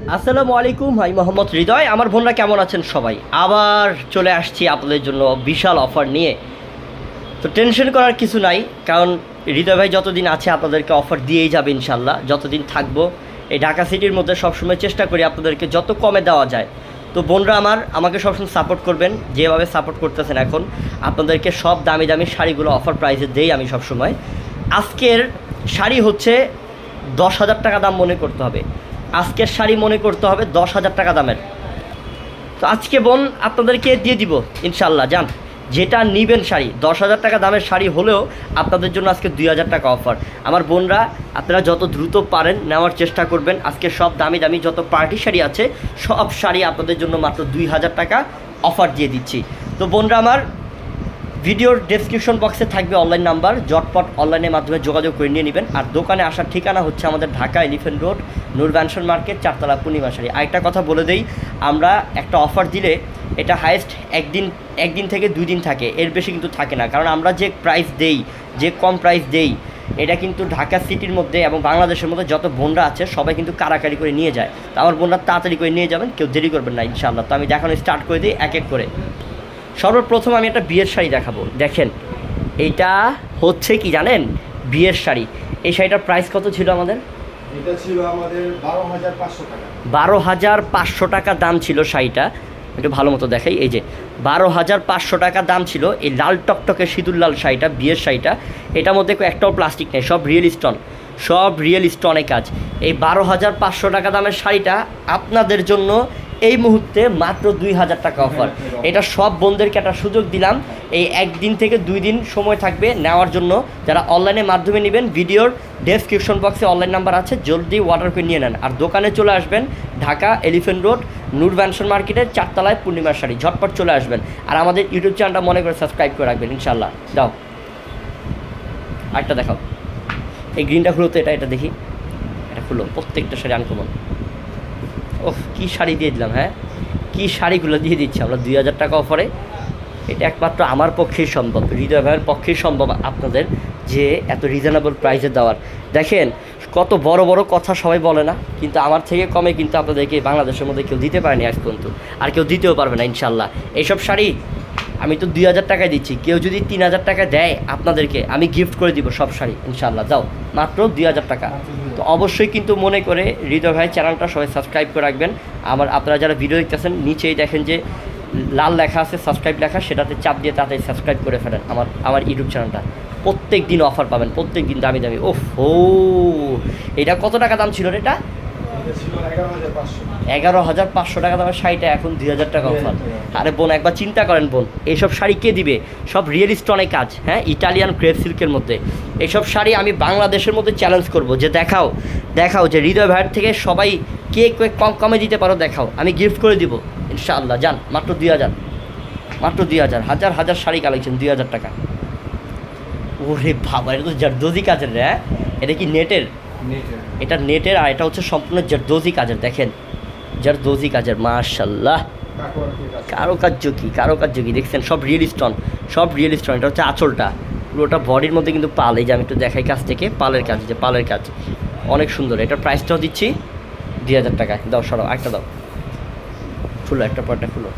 আসসালামু আলাইকুম, ভাই মোহাম্মদ হৃদয়। আমার বোনরা কেমন আছেন সবাই? আবার চলে আসছি আপনাদের জন্য বিশাল অফার নিয়ে। তো টেনশন করার কিছু নাই, কারণ হৃদয় ভাই যতদিন আছে আপনাদেরকে অফার দিয়েই যাবে ইনশাল্লাহ, যতদিন থাকব। এই ঢাকা সিটির মধ্যে সবসময় চেষ্টা করি আপনাদেরকে যত কমে দেওয়া যায়। তো বোনরা আমার, আমাকে সবসময় সাপোর্ট করবেন, যেভাবে সাপোর্ট করতেছেন এখন, আপনাদেরকে সব দামি দামি শাড়িগুলো অফার প্রাইসে দেই আমি সবসময়। আজকের শাড়ি হচ্ছে দশ হাজার টাকা দাম মনে করতে হবে। আজকের শাড়ি মনে করতে হবে দশ হাজার টাকা দামের। তো আজকে বোন আপনাদেরকে দিয়ে দিব, ইনশাল্লাহ, যান। যেটা নিবেন শাড়ি, দশ হাজার টাকা দামের শাড়ি হলেও আপনাদের জন্য আজকে দুই হাজার টাকা অফার। আমার বোনরা, আপনারা যত দ্রুত পারেন নেওয়ার চেষ্টা করবেন। আজকে সব দামি দামি যত পার্টি শাড়ি আছে, সব শাড়ি আপনাদের জন্য মাত্র দুই হাজার টাকা অফার দিয়ে দিচ্ছি। তো বোনরা আমার ভিডিওর ডেসক্রিপশন বক্সে থাকবে অনলাইন নাম্বার জটপট অনলাইনের মাধ্যমে যোগাযোগ করে নিয়ে নেবেন। আর দোকানে আসার ঠিকানা হচ্ছে আমাদের Dhaka elephant road Noor Benson market চারতলা পূর্ণিমা শাড়ি। আরেকটা কথা বলে দেই, আমরা একটা অফার দিলে এটা হায়েস্ট একদিন একদিন থেকে দুই দিন থাকে। এর বেশি কিন্তু থাকে না। কারণ আমরা যে প্রাইস দেই, যে কম প্রাইস দেই, এটা কিন্তু ঢাকা সিটির মধ্যে এবং বাংলাদেশের মধ্যে যত বোনরা আছে, সবাই কিন্তু কারাকারি করে নিয়ে যায়। তো আমার বোনরা তাড়াতাড়ি করে নিয়ে যাবেন, কেউ দেরি করবেন না ইনশাআল্লাহ। তো আমি দেখানো স্টার্ট করে দিই, এক এক করে। সর্বপ্রথম আমি একটা বিয়ের শাড়ি দেখাবো। দেখেন এইটা হচ্ছে কি জানেন? বিয়ের শাড়ি। এই শাড়িটার প্রাইস কত ছিল আমাদের? এটা ছিল আমাদের বারো হাজার পাঁচশো টাকা। বারো হাজার পাঁচশো টাকা দাম ছিল শাড়িটা। একটু ভালো মতো দেখাই। এই যে বারো হাজার পাঁচশো টাকা দাম ছিল এই লাল টকটকে সিঁদুর লাল শাড়িটা বিয়ের শাড়িটা। এটার মধ্যে একটাও প্লাস্টিক নেই সব রিয়েল স্টোন সব রিয়েল স্টোনে কাজ। এই বারো হাজার পাঁচশো টাকা দামের শাড়িটা আপনাদের জন্য এই মুহূর্তে মাত্র দুই হাজার টাকা অফার। এটা সব বোনদেরকে একটা সুযোগ দিলাম। এই একদিন থেকে দুই দিন সময় থাকবে নেওয়ার জন্য। যারা অনলাইনের মাধ্যমে নেবেন, ভিডিওর ডেসক্রিপশন বক্সে অনলাইন নাম্বার আছে, জলদি অর্ডার করে নিয়ে নেন। আর দোকানে চলে আসবেন Dhaka elephant road Noor Benson মার্কেটের চারতলায় পূর্ণিমার শাড়ি। ঝটপট চলে আসবেন। আর আমাদের ইউটিউব চ্যানেলটা মনে করে সাবস্ক্রাইব করে রাখবেন ইনশাল্লাহ দাও আরেকটা দেখাও। এই গ্রিনটা খুলো তো, এটা এটা দেখি। এটা খুলো প্রত্যেকটা শাড়ি আনকমন ওহ কী শাড়ি দিয়ে দিলাম হ্যাঁ? কী শাড়িগুলো দিয়ে দিচ্ছি আমরা? দুই হাজার টাকা অফারে এটা একমাত্র আমার পক্ষেই সম্ভব, হৃদয় ভাইয়ের পক্ষেই সম্ভব আপনাদের যে এত রিজনেবল প্রাইসে দেওয়ার। দেখেন, কত বড় বড় কথা সবাই বলে না, কিন্তু আমার থেকে কমে কিন্তু আপনাদেরকে বাংলাদেশের মধ্যে কেউ দিতে পারেনি আজ পর্যন্ত। আর কেউ দিতেও পারবে না, ইনশাল্লাহ। এইসব শাড়ি আমি তো দুই হাজার টাকায় দিচ্ছি। কেউ যদি তিন হাজার টাকা দেয় আপনাদেরকে, আমি গিফট করে দিব সব শাড়ি ইনশাল্লাহ যাও, মাত্র দুই হাজার টাকা। তো অবশ্যই কিন্তু মনে করে হৃদয় ভাই চ্যানেলটা সবাই সাবস্ক্রাইব করে রাখবেন। আমার আপনারা যারা ভিডিও দেখতেছেন, নিচেই দেখেন যে লাল লেখা আছে সাবস্ক্রাইব লেখা, সেটাতে চাপ দিয়ে তাড়াতাড়ি সাবস্ক্রাইব করে ফেলেন আমার আমার ইউটিউব চ্যানেলটা প্রত্যেক দিন অফার পাবেন প্রত্যেক দিন দামি দামি। ওফ ও এটা কত টাকা দাম ছিল এটা? এগারো হাজার পাঁচশো। টাকা দামের শাড়িটা এখন দুই হাজার টাকা অফার। আরে বোন, একবার চিন্তা করেন বোন, এইসব শাড়ি কে দিবে? সব রিয়েল স্টোনে কাজ হ্যাঁ? ইটালিয়ান ক্রেপ সিল্কের মধ্যে। এইসব শাড়ি আমি বাংলাদেশের মধ্যে চ্যালেঞ্জ করব। যে দেখাও দেখাও যে হৃদয় ভাইয়ের থেকে সবাই কে কম কমে দিতে পারো, দেখাও। আমি গিফট করে দিব, ইনশাআল্লাহ। যান, মাত্র দুই হাজার। মাত্র দুই হাজার। হাজার হাজার শাড়ি কালেকশন দুই হাজার টাকা। ওরে বাবা, এটা তো জারদোজি কাজের রে হ্যাঁ? এটা কি নেটের? এটা নেটের আর এটা হচ্ছে সম্পূর্ণ জারদোজি কাজের দেখেন। জারদোজি কাজের কাজ কারুকার্য কি কারুকার্য কি দেখছেন? সব রিয়েল স্টোন সব রিয়েল স্টোন এটা হচ্ছে আঁচলটা। পুরোটা বডির মধ্যে কিন্তু পাল এই যে আমি একটু দেখাই কাছ থেকে পালের কাজ যে পালের কাজ। অনেক সুন্দর এটার প্রাইসটাও দিচ্ছি দুই হাজার টাকায় দাও সরাও একটা দাও। খুলো একটা পরটা খুলো।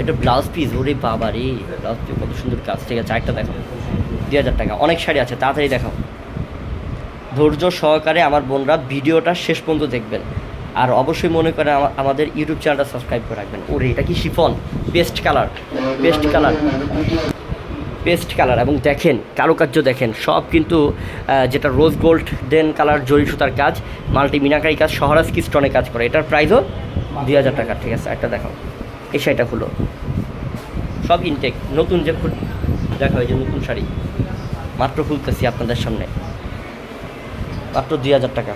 এটা ব্লাউজ পিস ওরে বাবা রে ব্লাউজ পিস কত সুন্দর কাজ। ঠিক আছে একটা দেখো দুই হাজার টাকা অনেক শাড়ি আছে তাড়াতাড়ি দেখাও। ধৈর্য সহকারে আমার বোনরা ভিডিওটা শেষ পর্যন্ত দেখবেন। আর অবশ্যই মনে করেন আমা- আমাদের ইউটিউব চ্যানেলটা সাবস্ক্রাইব করে রাখবেন। ওরে, এটা কি chiffon? Paste colour paste colour paste colour এবং দেখেন, কারুকার্য দেখেন, সব কিন্তু যেটা রোজ গোল্ড দেন কালার জরি সুতার কাজ, মাল্টি মিনাকারি কাজ, সহরাজ কি স্টোনে কাজ করে। এটার প্রাইসও দুই হাজার টাকা। ঠিক আছে, একটা দেখাও। এই শাড়িটা খুলো। সব ইনটেক নতুন যে দেখা হয় যে নতুন শাড়ি। মাত্র খুলতেছি আপনাদের সামনে। মাত্র দুই হাজার টাকা।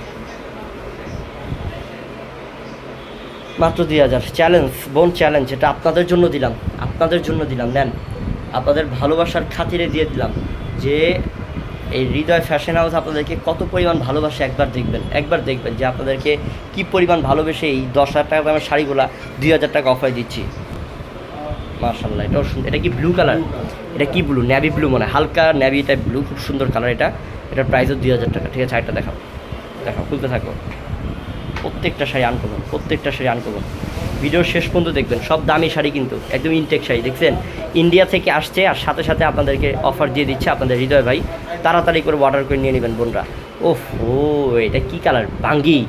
মাত্র দুই হাজার। চ্যালেঞ্জ বোন চ্যালেঞ্জ এটা আপনাদের জন্য দিলাম। আপনাদের জন্য দিলাম, নেন। আপনাদের ভালোবাসার খাতিরে দিয়ে দিলাম যে এই হৃদয় ফ্যাশন হাউস আপনাদেরকে কত পরিমাণ ভালোবাসে একবার দেখবেন। একবার দেখবেন যে আপনাদেরকে কি পরিমাণ ভালোবেসে এই দশ হাজার টাকা দামের শাড়িগুলা দুই হাজার টাকা অফার দিচ্ছি। মার্শাল্লাহ এটাও এটা কি ব্লু কালার এটা কি ব্লু ন্যাভি ব্লু মানে হালকা ন্যাভি টাইপ ব্লু খুব সুন্দর কালার এটা। এটার প্রাইসও দুই হাজার টাকা। ঠিক আছে এটা দেখাও। দেখাও, খুলতে থাকো। প্রত্যেকটা শাড়ি আনকমন প্রত্যেকটা শাড়ি আনকমন ভিডিওর শেষ পর্যন্ত দেখবেন। সব দামি শাড়ি কিন্তু, একদম ইনটেক শাড়ি, দেখছেন? ইন্ডিয়া থেকে আসছে আর সাথে সাথে আপনাদেরকে অফার দিয়ে দিচ্ছে আপনাদের হৃদয় ভাই। তাড়াতাড়ি করে অর্ডার করে নিয়ে নেবেন বোনরা। ওফ, ও, এটা কী কালার বাঙ্গি।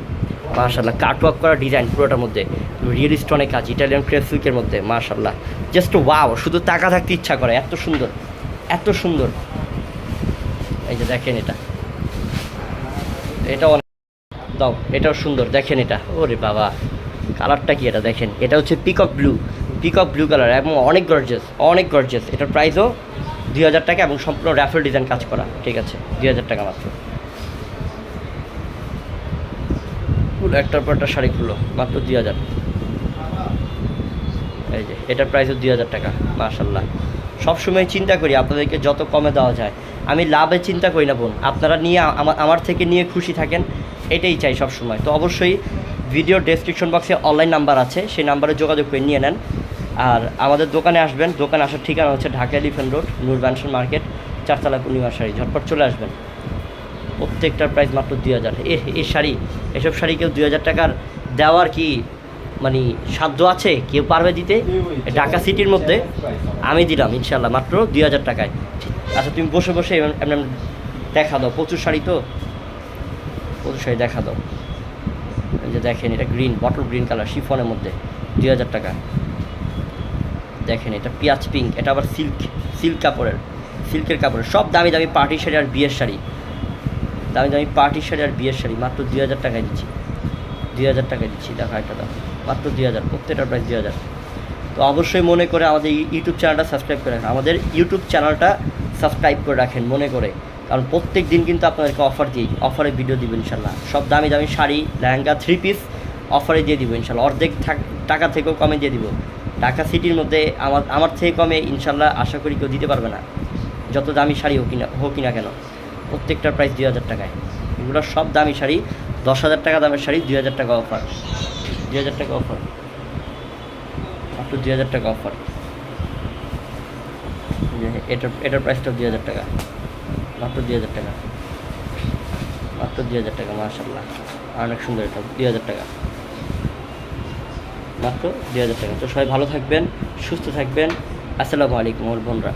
মাশাল্লাহ কাটওয়ার্ক করা ডিজাইন পুরোটার মধ্যে রিয়েল স্টোনে কাজ ইটালিয়ান ক্রেপ সিল্কের মধ্যে মাশাল্লাহ জাস্ট ওয়াও শুধু টাকা থাকতে ইচ্ছা করে, এত সুন্দর এত সুন্দর। এই যে দেখেন এটা। এটা অনেক, দাও, এটাও সুন্দর, দেখেন এটা। ওরে বাবা কালারটা কি এটা, দেখেন। এটা হচ্ছে peacock blue peacock blue colour এবং অনেক গর্জেস অনেক গর্জেস এটার প্রাইসও দুই হাজার টাকা এবং সম্পূর্ণ র্যাফেল ডিজাইন কাজ করা, ঠিক আছে, দুই হাজার টাকা মাত্র। একটার পর একটা শাড়ি খুলো মাত্র দুই হাজার। এই যে, এটার প্রাইসও দুই হাজার টাকা মাশাল্লাহ সবসময় চিন্তা করি, আপনাদেরকে যত কমে দেওয়া যায়। আমি লাভে চিন্তা করি না, বোন। আপনারা নিয়ে, আমা- আমার থেকে নিয়ে খুশি থাকেন, এটাই চাই সব সময়। তো অবশ্যই ভিডিও ডেসক্রিপশন বক্সে অনলাইন নাম্বার আছে, সেই নাম্বারে যোগাযোগ করে নিয়ে নেন। আর আমাদের দোকানে আসবেন, দোকানে আসার ঠিকানা হচ্ছে Dhaka elephant road Noor market, চারতলা পূর্ণিমা শাড়ি, ঝটপট চলে আসবেন। প্রত্যেকটার প্রাইস মাত্র দুই হাজার। এ এই শাড়ি, এসব শাড়ি কেউ দুই হাজার টাকার দেওয়ার কি মানে সাধ্য আছে? কেউ পারবে দিতে? ঢাকা সিটির মধ্যে আমি দিলাম ইনশাল্লাহ মাত্র দুই হাজার টাকায়। আচ্ছা তুমি বসে বসে দেখা দাও। প্রচুর শাড়ি তো? প্রচুর শাড়ি দেখা দাও। যে দেখেন, এটা গ্রিন বটল গ্রিন কালার শিফনের মধ্যে দুই হাজার টাকা। দেখেন, এটা পিঁয়াজ পিঙ্ক এটা আবার সিল্ক সিল্ক কাপড়ের সিল্কের কাপড়ের। সব দামি দামি পার্টি শাড়ি আর বিয়ের শাড়ি। দামি দামি পার্টি শাড়ি আর বিয়ের শাড়ি, মাত্র দুই হাজার টাকায় দিচ্ছি। দুই হাজার টাকায় দিচ্ছি, দেখো একটা দাম মাত্র দুই হাজার, প্রত্যেকটার প্রাইস দুই হাজার। তো অবশ্যই মনে করে আমাদের ইউ- ইউটিউব চ্যানেলটা সাবস্ক্রাইব করে রাখেন। আমাদের ইউটিউব চ্যানেলটা সাবস্ক্রাইব করে রাখেন মনে করে। কারণ প্রত্যেক দিন কিন্তু আপনাদেরকে অফার দিই অফারে ভিডিও দিব ইনশাল্লাহ সব দামি দামি শাড়ি, লেহেঙ্গা থ্রি পিস অফারে দিয়ে দিব ইনশাল্লাহ অর্ধেক টাকা থেকেও কমে দিয়ে দিব। ঢাকা সিটির মধ্যে আমার আমার থেকে কমে ইনশাল্লাহ আশা করি কেউ দিতে পারবে না। যত দামি শাড়ি হোক না হোক না কেন। প্রত্যেকটার প্রাইস দুই হাজার টাকায়। এগুলো সব দামি শাড়ি, দশ হাজার টাকা দামের শাড়ি, দুই হাজার টাকা অফার দুই হাজার টাকা অফার মাত্র দুই হাজার টাকা অফার এটার এটার প্রাইসটা দুই হাজার টাকা। মাত্র দুই হাজার টাকা। মাত্র দুই হাজার টাকা মার্শাল্লাহ অনেক সুন্দর এটা, দুই হাজার টাকা। মাত্র দুই হাজার টাকা। তো সবাই ভালো থাকবেন, সুস্থ থাকবেন। আসসালামু আলাইকুম আমার বোনরা।